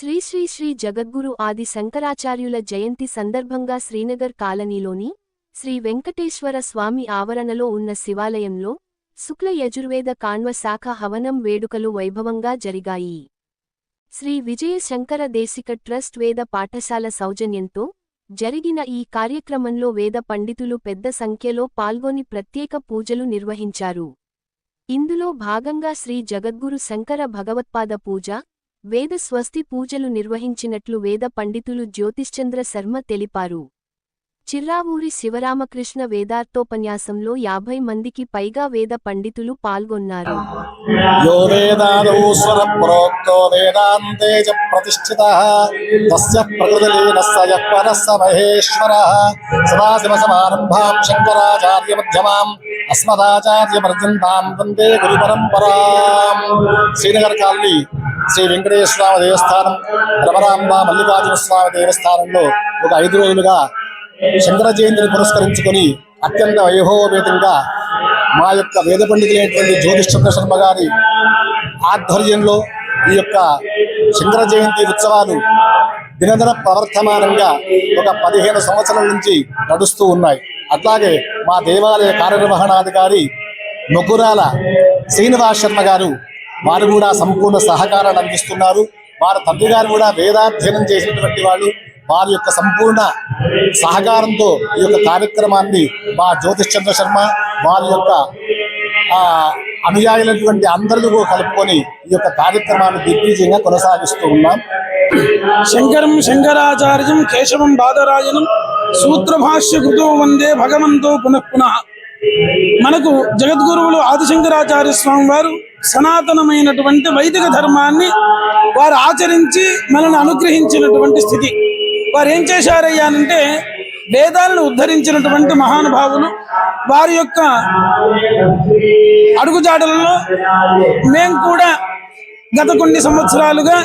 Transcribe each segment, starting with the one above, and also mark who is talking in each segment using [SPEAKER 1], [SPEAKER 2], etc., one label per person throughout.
[SPEAKER 1] శ్రీ శ్రీ శ్రీ జగద్గురు ఆది శంకరాచార్యుల జయంతి సందర్భంగా శ్రీనగర్ కాలనీలోని శ్రీ వెంకటేశ్వర స్వామి ఆవరణలో ఉన్న శివాలయంలో శుక్ల యజుర్వేద కాణ్వ శాఖ హవనం వేడుకలు వైభవంగా జరిగాయి. శ్రీ విజయ శంకర దేశిక ట్రస్ట్ వేద పాఠశాల సౌజన్యంతో జరిగిన ఈ కార్యక్రమంలో వేద పండితులు పెద్ద సంఖ్యలో పాల్గొని ప్రత్యేక పూజలు నిర్వహించారు. ఇందులో భాగంగా శ్రీ జగద్గురు శంకర భగవత్పాద పూజ వేద స్వస్తి పూజలు నిర్వహించినట్లు వేద పండితులు జ్యోతిశ్చంద్ర శర్మ తెలిపారు. చిర్రావూరి శివరామకృష్ణ వేదార్థోపన్యాసంలో యాభై మందికి పైగా వేద పండితులు పాల్గొన్నారు.
[SPEAKER 2] అస్మదాచార్య పర్యంతాం గురు శ్రీనగర్ కాలనీ శ్రీ వెంకటేశ్వర దేవస్థానం రమరాంబ మల్లికార్జున స్వామి దేవస్థానంలో ఒక ఐదు రోజులుగా చంద్ర జయంతిని పురస్కరించుకొని అత్యంత వైభవోపేతంగా మా యొక్క వేద పండితులైనటువంటి జ్యోతిష్చంద్ర శర్మ గారి ఆధ్వర్యంలో ఈ యొక్క చంద్ర జయంతి ఉత్సవాలు దినదిన ప్రవర్తమానంగా ఒక పదిహేను సంవత్సరాల నుంచి నడుస్తూ ఉన్నాయి. అట్లాగే మా దేవాలయ కార్యనిర్వహణాధికారి మొగురాల శ్రీనివాస్ శర్మ గారు వారు కూడా సంపూర్ణ సహకారాన్ని అందిస్తున్నారు. వారి తండ్రి గారు కూడా వేదాధ్యయనం చేసినటువంటి వాళ్ళు వారి యొక్క సంపూర్ణ సహకారంతో ఈ యొక్క కార్యక్రమాన్ని మా జ్యోతిష్ చంద్ర శర్మ వారి యొక్క ఆ, అనుయాయులైనటువంటి అందరితో కలుపుకొని ఈ యొక్క కార్యక్రమాన్ని దిగ్విజయంగా కొనసాగిస్తూ ఉన్నాం.
[SPEAKER 3] శంకరం శంకరాచార్యం కేశవం బాదరాయణం సూత్రభాష్య కృతో వందే భగవంతో పునః పునః. మనకు జగద్గురువులు ఆదిశంకరాచార్య స్వామి వారు సనాతనమైనటువంటి వైదిక ధర్మాన్ని వారు ఆచరించి మనల్ని అనుగ్రహించినటువంటి స్థితి. వారు ఏం చేశారయ్యా అంటే వేదాలను ఉద్ధరించినటువంటి మహానుభావులు వారి యొక్క అడుగుజాడలలో మేము కూడా గత కొన్ని సంవత్సరాలుగా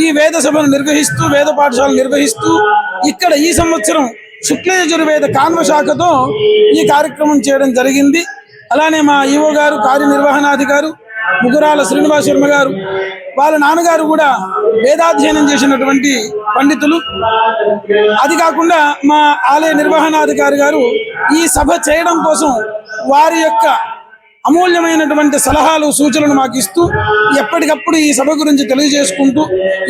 [SPEAKER 3] ఈ వేద సభను నిర్వహిస్తూ వేద పాఠశాలను నిర్వహిస్తూ ఇక్కడ ఈ సంవత్సరం శుక్లయజుర్వేద కాన్వ శాఖతో ఈ కార్యక్రమం చేయడం జరిగింది. అలానే మా ఈవో గారు కార్యనిర్వహణాధికారు ముగురాల శ్రీనివాస్ శర్మ గారు వాళ్ళ నాన్నగారు కూడా వేదాధ్యయనం చేసినటువంటి పండితులు. అది కాకుండా మా ఆలయ నిర్వహణాధికారి గారు ఈ సభ చేయడం కోసం వారి యొక్క అమూల్యమైనటువంటి సలహాలు సూచనలు మాకు ఇస్తూ ఎప్పటికప్పుడు ఈ సభ గురించి తెలియజేసుకుంటూ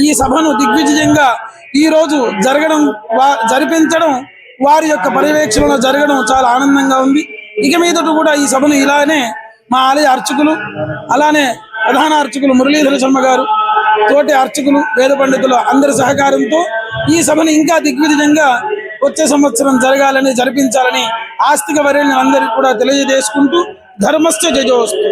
[SPEAKER 3] ఈ సభను దిగ్విజయంగా ఈ రోజు జరగడం జరిపించడం వారి యొక్క పర్యవేక్షణలో జరగడం చాలా ఆనందంగా ఉంది. ఇక మీదట కూడా ఈ సభను ఇలానే మా ఆలయ అర్చకులు అలానే ప్రధాన అర్చకులు మురళీధర శర్మ గారు తోటి అర్చకులు వేద పండితుల అందరి సహకారంతో ఈ సభను ఇంకా దిగ్విజయంగా వచ్చే సంవత్సరం జరగాలని జరిపించాలని ఆస్తిక వర్యులను అందరికీ కూడా తెలియజేసుకుంటూ ధర్మస్థ జజోస్తు